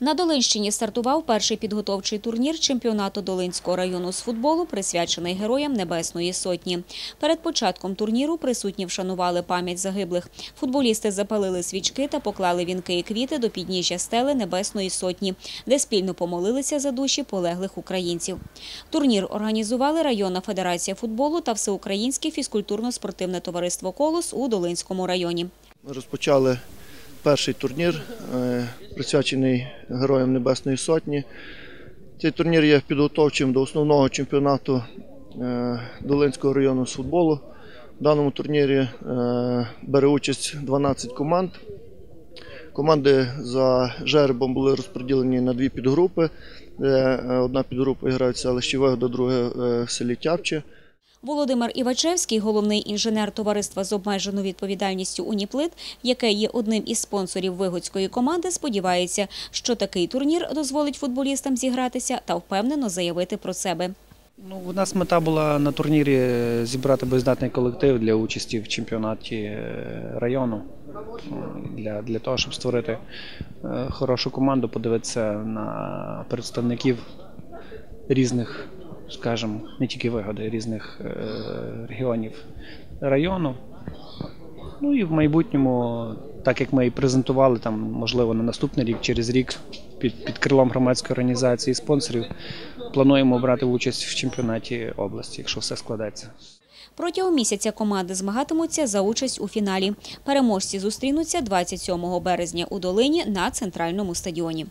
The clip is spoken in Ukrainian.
На Долинщині стартував перший підготовчий турнір чемпіонату Долинського району з футболу, присвячений героям Небесної Сотні. Перед початком турніру присутні вшанували пам'ять загиблих. Футболісти запалили свічки та поклали вінки і квіти до підніжжя стели Небесної Сотні, де спільно помолилися за душі полеглих українців. Турнір організували районна федерація футболу та Всеукраїнське фізкультурно-спортивне товариство «Колос» у Долинському районі. Ми розпочали перший турнір, е, присвячений Героям Небесної Сотні. Цей турнір є підготовчим до основного чемпіонату е, Долинського району з футболу. В даному турнірі е, бере участь 12 команд. Команди за жеребом були розподілені на дві підгрупи. е, Одна підгрупа грає в селищі друга в селі Тяпче. Володимир Івачевський, головний інженер товариства з обмеженою відповідальністю «Уніплит», яке є одним із спонсорів вигодської команди, сподівається, що такий турнір дозволить футболістам зігратися та впевнено заявити про себе. Ну, у нас мета була на турнірі е, зібрати боєздатний колектив для участі в чемпіонаті е, району. Для, для того, щоб створити е, хорошу команду, подивитися на представників різних, скажімо, не тільки вигоди, різних е, регіонів району. Ну і в майбутньому, так як ми і презентували, там, можливо, на наступний рік, через рік, під, під крилом громадської організації спонсорів, плануємо брати участь в чемпіонаті області, якщо все складеться. Протягом місяця команди змагатимуться за участь у фіналі. Переможці зустрінуться 27 березня у Долині на центральному стадіоні.